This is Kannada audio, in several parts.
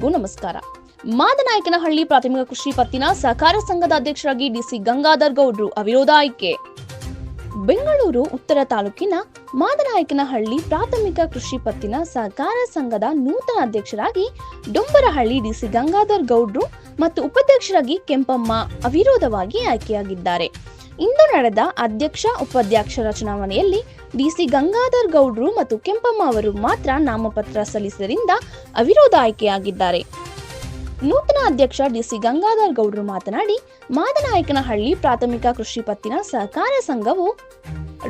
ಎಲ್ಲರಿಗೂ ನಮಸ್ಕಾರ. ಮಾದನಾಯಕನಹಳ್ಳಿ ಪ್ರಾಥಮಿಕ ಕೃಷಿ ಪತ್ತಿನ ಸಹಕಾರ ಸಂಘದ ಅಧ್ಯಕ್ಷರಾಗಿ ಡಿಸಿ ಗಂಗಾಧರ್ ಗೌಡ್ರು ಅವಿರೋಧ ಆಯ್ಕೆ. ಬೆಂಗಳೂರು, ಉತ್ತರ ತಾಲೂಕಿನ ಮಾದನಾಯಕನಹಳ್ಳಿ ಪ್ರಾಥಮಿಕ ಕೃಷಿ ಪತ್ತಿನ ಸಹಕಾರ ಸಂಘದ ನೂತನ ಅಧ್ಯಕ್ಷರಾಗಿ ಡೊಂಬರಹಳ್ಳಿ ಡಿಸಿ ಗಂಗಾಧರ್ ಗೌಡ್ರು ಮತ್ತು ಉಪಾಧ್ಯಕ್ಷರಾಗಿ ಕೆಂಪಮ್ಮ ಅವಿರೋಧವಾಗಿ ಆಯ್ಕೆಯಾಗಿದ್ದಾರೆ. ಇಂದು ನಡೆದ ಅಧ್ಯಕ್ಷ ಉಪಾಧ್ಯಕ್ಷರ ಚುನಾವಣೆಯಲ್ಲಿ ಡಿಸಿ ಗಂಗಾಧರ್ ಗೌಡ್ರು ಮತ್ತು ಕೆಂಪಮ್ಮ ಅವರು ಮಾತ್ರ ನಾಮಪತ್ರ ಸಲ್ಲಿಸಿದ್ದರಿಂದ ಅವಿರೋಧ ಆಯ್ಕೆಯಾಗಿದ್ದಾರೆ. ನೂತನ ಅಧ್ಯಕ್ಷ ಡಿಸಿ ಗಂಗಾಧರ್ ಗೌಡ್ರು ಮಾತನಾಡಿ, ಮಾದನಾಯಕನಹಳ್ಳಿ ಪ್ರಾಥಮಿಕ ಕೃಷಿ ಪತ್ತಿನ ಸಹಕಾರ ಸಂಘವು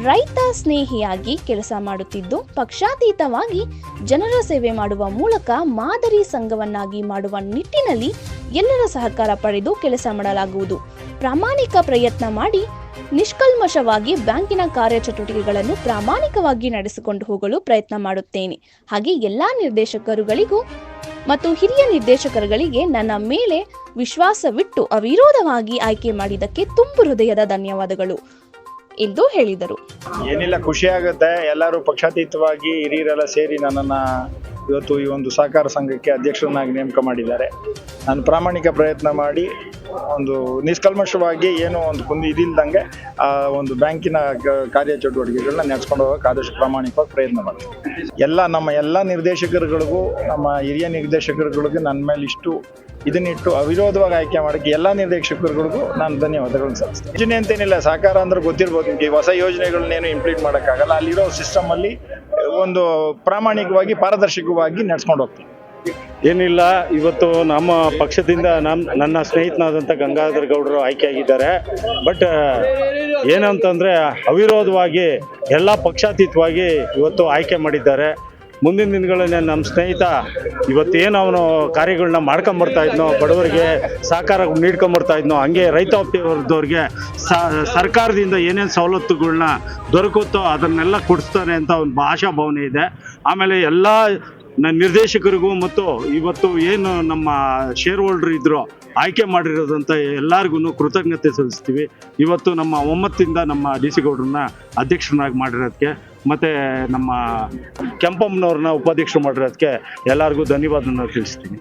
ರೈತ ಸ್ನೇಹಿಯಾಗಿ ಕೆಲಸ ಮಾಡುತ್ತಿದ್ದು, ಪಕ್ಷಾತೀತವಾಗಿ ಜನರ ಸೇವೆ ಮಾಡುವ ಮೂಲಕ ಮಾದರಿ ಸಂಘವನ್ನಾಗಿ ಮಾಡುವ ನಿಟ್ಟಿನಲ್ಲಿ ಎಲ್ಲರ ಸಹಕಾರ ಪಡೆದು ಕೆಲಸ ಮಾಡಲಾಗುವುದು. ಪ್ರಾಮಾಣಿಕ ಪ್ರಯತ್ನ ಮಾಡಿ ನಿಷ್ಕಲ್ಮಶವಾಗಿ ಬ್ಯಾಂಕಿನ ಕಾರ್ಯಚಟುವಟಿಕೆಗಳನ್ನು ಪ್ರಾಮಾಣಿಕವಾಗಿ ನಡೆಸಿಕೊಂಡು ಹೋಗಲು ಪ್ರಯತ್ನ ಮಾಡುತ್ತೇನೆ. ಹಾಗೆ ಎಲ್ಲಾ ನಿರ್ದೇಶಕರುಗಳಿಗೂ ಮತ್ತು ಹಿರಿಯ ನಿರ್ದೇಶಕರುಗಳಿಗೆ ನನ್ನ ಮೇಲೆ ವಿಶ್ವಾಸವಿಟ್ಟು ಅವಿರೋಧವಾಗಿ ಆಯ್ಕೆ ಮಾಡಿದ್ದಕ್ಕೆ ತುಂಬು ಹೃದಯದ ಧನ್ಯವಾದಗಳು ಎಂದು ಹೇಳಿದರು. ಏನಿಲ್ಲ, ಖುಷಿ ಆಗುತ್ತೆ. ಎಲ್ಲರೂ ಪಕ್ಷಾತೀತವಾಗಿ ಹಿರಿಯರೆಲ್ಲ ಸೇರಿ ನನ್ನನ್ನ ಇವತ್ತು ಈ ಒಂದು ಸಹಕಾರ ಸಂಘಕ್ಕೆ ಅಧ್ಯಕ್ಷರನ್ನಾಗಿ ನೇಮಕ ಮಾಡಿದ್ದಾರೆ. ನಾನು ಪ್ರಾಮಾಣಿಕ ಪ್ರಯತ್ನ ಮಾಡಿ ಒಂದು ನಿಷ್ಕಲ್ಮಶವಾಗಿ ಏನು ಒಂದು ಕುಂದು ಇದಿಲ್ದಂಗೆ ಆ ಒಂದು ಬ್ಯಾಂಕಿನ ಕಾರ್ಯ ಕಾರ್ಯಚಟುವಟಿಕೆಗಳನ್ನ ನಡೆಸ್ಕೊಂಡು ಹೋಗೋಕೆ ಆದಷ್ಟು ಪ್ರಾಮಾಣಿಕವಾಗಿ ಪ್ರಯತ್ನ ಮಾಡ್ತೀನಿ ಎಲ್ಲ ನಮ್ಮ ಎಲ್ಲ ನಿರ್ದೇಶಕರುಗಳಿಗೂ, ನಮ್ಮ ಹಿರಿಯ ನಿರ್ದೇಶಕರುಗಳಿಗೂ ನನ್ನ ಮೇಲೆ ಇಷ್ಟು ಇದನ್ನಿಟ್ಟು ಅವಿರೋಧವಾಗಿ ಆಯ್ಕೆ ಮಾಡೋಕ್ಕೆ ಎಲ್ಲ ನಿರ್ದೇಶಕರುಗಳಿಗೂ ನಾನು ಧನ್ಯವಾದಗಳನ್ನು ಸಲ್ಲಿಸ್ತೀನಿ. ಯೋಜನೆ ಅಂತೇನಿಲ್ಲ ಸಹಕಾರ ಅಂದ್ರೆ ಗೊತ್ತಿರ್ಬೋದು. ನಿಮಗೆ ಹೊಸ ಯೋಜನೆಗಳನ್ನೇನು ಇಂಪ್ಲೀಟ್ ಮಾಡೋಕ್ಕಾಗಲ್ಲ. ಅಲ್ಲಿರೋ ಸಿಸ್ಟಮಲ್ಲಿ ಒಂದು ಪ್ರಾಮಾಣಿಕವಾಗಿ ಪಾರದರ್ಶಕವಾಗಿ ನಡ್ಸ್ಕೊಂಡು ಹೋಗ್ತೀನಿ. ಏನಿಲ್ಲ, ಇವತ್ತು ನಮ್ಮ ಪಕ್ಷದಿಂದ ನಮ್ಮ ನನ್ನ ಸ್ನೇಹಿತನಾದಂಥ ಗಂಗಾಧರ್ ಗೌಡರು ಆಯ್ಕೆಯಾಗಿದ್ದಾರೆ. ಬಟ್ ಏನಂತಂದರೆ ಅವಿರೋಧವಾಗಿ ಎಲ್ಲ ಪಕ್ಷಾತೀತವಾಗಿ ಇವತ್ತು ಆಯ್ಕೆ ಮಾಡಿದ್ದಾರೆ. ಮುಂದಿನ ದಿನಗಳಲ್ಲಿ ನಮ್ಮ ಸ್ನೇಹಿತ ಇವತ್ತೇನು ಅವನು ಕಾರ್ಯಗಳನ್ನ ಮಾಡ್ಕೊಂಬರ್ತಾ ಇದ್ನೋ, ಬಡವರಿಗೆ ಸಹಕಾರ ನೀಡ್ಕೊಂಬರ್ತಾ ಇದ್ನೋ, ಹಂಗೆ ರೈತಾಪಿ ಸರ್ಕಾರದಿಂದ ಏನೇನು ಸವಲತ್ತುಗಳನ್ನ ದೊರಕುತ್ತೋ ಅದನ್ನೆಲ್ಲ ಕೊಡಿಸ್ತಾನೆ ಅಂತ ಒಂದು ಆಶಾಭಾವನೆ ಇದೆ. ಆಮೇಲೆ ಎಲ್ಲ ನ- ನಿರ್ದೇಶಕರಿಗೂ ಮತ್ತು ಇವತ್ತು ಏನು ನಮ್ಮ ಶೇರ್ ಹೋಲ್ಡರ್ ಇದ್ರು ಆಯ್ಕೆ ಮಾಡಿರೋದಂತ ಎಲ್ಲರಿಗೂ ಕೃತಜ್ಞತೆ ಸಲ್ಲಿಸ್ತೀವಿ. ಇವತ್ತು ನಮ್ಮ ಒಮ್ಮತ್ತಿಂದ ನಮ್ಮ ಡಿ ಸಿ ಗೌಡ್ರನ್ನ ಅಧ್ಯಕ್ಷರನ್ನಾಗಿ ಮಾಡಿರೋದಕ್ಕೆ ಮತ್ತು ನಮ್ಮ ಕೆಂಪಮ್ಮನವ್ರನ್ನ ಉಪಾಧ್ಯಕ್ಷರು ಮಾಡಿರೋದಕ್ಕೆ ಎಲ್ಲರಿಗೂ ಧನ್ಯವಾದನ ತಿಳಿಸ್ತೀನಿ.